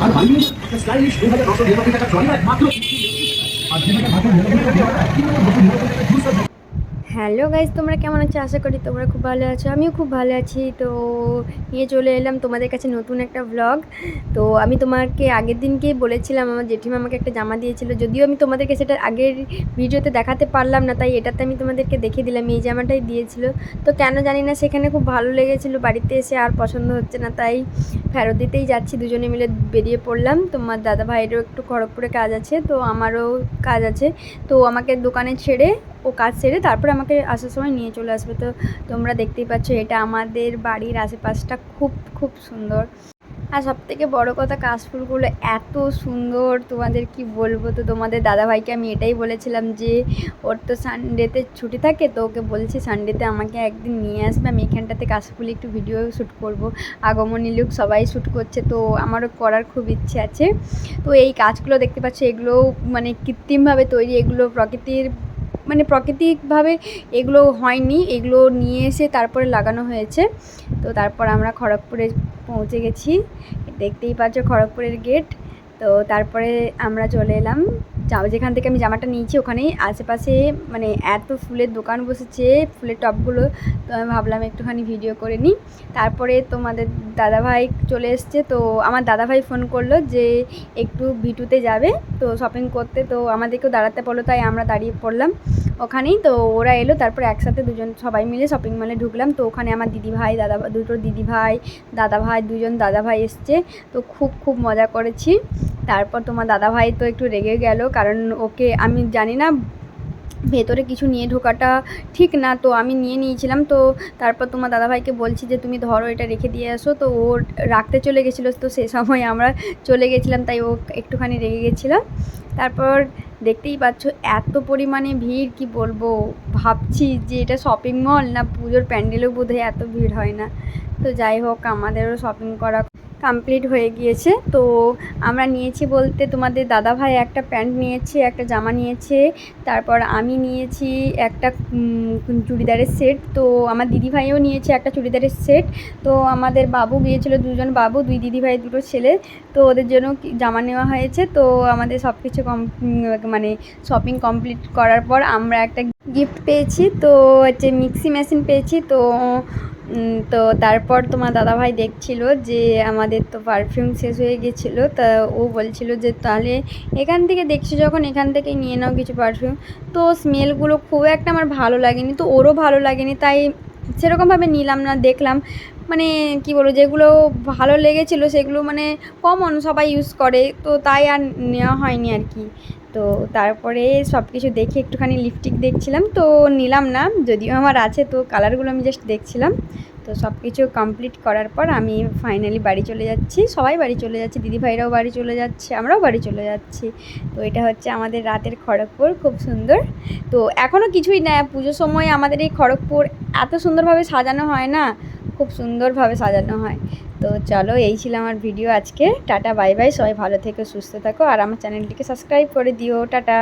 আর একটা স্টাইলিশ দু হাজার নশো নিরানব্বই টাকা মাত্র আর যে টাকা মাত্র নিরানব্বই টাকা হ্যালো গাইজ তোমরা কেমন আছো? আশা করি তোমরা খুব ভালো আছো। আমিও খুব ভালো আছি। তো নিয়ে চলে এলাম তোমাদের কাছে নতুন একটা ব্লগ তো আমি তোমাকে আগের দিনকেই বলেছিলাম, আমার জেঠিমা আমাকে একটা জামা দিয়েছিল। যদিও আমি তোমাদেরকে সেটা আগের ভিডিওতে দেখাতে পারলাম না, তাই এটাতে আমি তোমাদেরকে দেখিয়ে দিলাম, এই জামাটাই দিয়েছিল। তো কেন জানি না, সেখানে খুব ভালো লেগেছিলো, বাড়িতে এসে আর পছন্দ হচ্ছে না, তাই ফেরত দিতেই যাচ্ছি। দুজনে মিলে বেরিয়ে পড়লাম। তোমার দাদা ভাইয়েরও একটু খড়গপুরে কাজ আছে, তো আমারও কাজ আছে। তো আমাকে দোকানে ছেড়ে ও কাজ সেরে তারপরে আমাকে আসার সময় নিয়ে চলে আসবে। তো তোমরা দেখতেই পাচ্ছ এটা আমাদের বাড়ির আশেপাশটা খুব খুব সুন্দর। আর সব থেকে বড়ো কথা কাশফুলগুলো এত সুন্দর, তোমাদের কি বলব? তো তোমাদের দাদাভাইকে আমি এটাই বলেছিলাম যে, ওর তো সানডেতে ছুটি থাকে, তো ওকে বলছি সানডেতে আমাকে একদিন নিয়ে আসবে, আমি এখানটাতে কাশফুল একটু ভিডিও শ্যুট করব। আগমনী লুক সবাই শ্যুট করছে, তো আমারও করার খুব ইচ্ছে আছে। তো এই কাজগুলো দেখতে পাচ্ছ এগুলো মানে কৃত্রিমভাবে তৈরি, এগুলো প্রকৃতির মানে প্রাকৃতিকভাবে এগুলো হয়নি, এগুলো নিয়ে এসে তারপরে লাগানো হয়েছে। তো তারপর আমরা খড়গপুরে পৌঁছে গেছি। দেখতেই পাচ্ছ খড়গপুরের গেট তো তারপরে আমরা চলে এলাম যেখান থেকে আমি জামাটা নিয়েছি, ওখানেই আশেপাশে মানে এত ফুলের দোকান বসেছে, ফুলের টপগুলো। তো আমি ভাবলাম একটুখানি ভিডিও করে নিই। তারপরে তোমাদের দাদাভাই চলে এসছে। তো আমার দাদাভাই ফোন করল যে একটু ভিটুতে যাবে, তো শপিং করতে। তো আমাদেরকেও দাঁড়াতে বলল, তাই আমরা দাঁড়িয়ে পড়লাম। ওখানেই তো ওরা এলো, তারপর একসাথে দুজন সবাই মিলে শপিং মলে ঢুকলাম। তো ওখানে আমার দিদি ভাই দাদা, দুটো দিদি ভাই দাদা ভাই দুজন দাদা ভাই এসছে। তো খুব খুব মজা করেছি। তারপর তোমার দাদা ভাই তো একটু রেগে গেল, কারণ ওকে আমি জানি না ভেতরে কিছু নিয়ে ঢোকাটা ঠিক না, তো আমি নিয়ে নিয়েছিলাম। তো তারপর তোমার দাদাভাইকে বলছি যে, তুমি ধরো, এটা রেখে দিয়ে আসো তো ও রাখতে চলে গেছিল। তো সে সময় আমরা চলে গেছিলাম, তাই ও একটুখানি রেগে গেছিল। তারপর দেখতেই পাচ্ছ, এত পরিমাণে ভিড়, কি বলব? ভাবছি যে এটা শপিং মল না পুজোর প্যান্ডেলেও বোধহয় এত ভিড় হয় না। তো যাই হোক, আমাদেরও শপিং করা কমপ্লিট হয়ে গিয়েছে। তো আমরা নিয়েছি বলতে তোমাদের দাদাভাই একটা প্যান্ট নিয়েছে, একটা জামা নিয়েছে, তারপর আমি নিয়েছি একটা চুড়িদারের সেট, তো আমার দিদিভাইও নিয়েছে একটা চুড়িদারের সেট। তো আমাদের বাবু গিয়েছিল, দুজন বাবু, দুই দিদিভাই, দুটো ছেলে, তো ওদের জন্য জামা নেওয়া হয়েছে। তো আমাদের সব কিছু কম মানে শপিং কমপ্লিট করার পর আমরা একটা গিফট পেয়েছি, তো হচ্ছে মিক্সি মেশিন পেয়েছি। তো তো তারপর তোমার দাদাভাই দেখছিল যে আমাদের তো পারফিউম শেষ হয়ে গেছিল, তা ও বলছিল যে তাহলে এখান থেকে দেখছি যখন এখান থেকেই নিয়ে নাও কিছু পারফিউম তো স্মেলগুলো খুব একটা আমার ভালো লাগেনি, তো ওরও ভালো লাগেনি, তাই সেরকমভাবে নিলাম না, দেখলাম। মানে কি বলব, যেগুলো ভালো লেগেছিলো সেগুলো মানে কমন সবাই ইউজ করে, তো তাই আর নেওয়া হয়নি আর কি। তো তারপরে সব কিছু দেখে একটুখানি লিপস্টিক দেখছিলাম, তো নিলাম না, যদিও আমার আছে তো কালারগুলো আমি জাস্ট দেখছিলাম। তো সব কিছু কমপ্লিট করার পর আমি ফাইনালি বাড়ি চলে যাচ্ছি, সবাই বাড়ি চলে যাচ্ছে, দিদিভাইরাও বাড়ি চলে যাচ্ছে, আমরাও বাড়ি চলে যাচ্ছি। তো এটা হচ্ছে আমাদের রাতের খড়গপুর, খুব সুন্দর। তো এখনও কিছুই না, পুজোর সময় আমাদের এই খড়গপুর এত সুন্দরভাবে সাজানো হয় না খুব সুন্দরভাবে সাজানো হয়। তো চলো, এই ছিল আমার ভিডিও আজকে। Tata, bye bye. সবাই ভালো থেকে, সুস্থ থাকো। আর আমার চ্যানেলটিকে সাবস্ক্রাইব করে দিও। টাটা।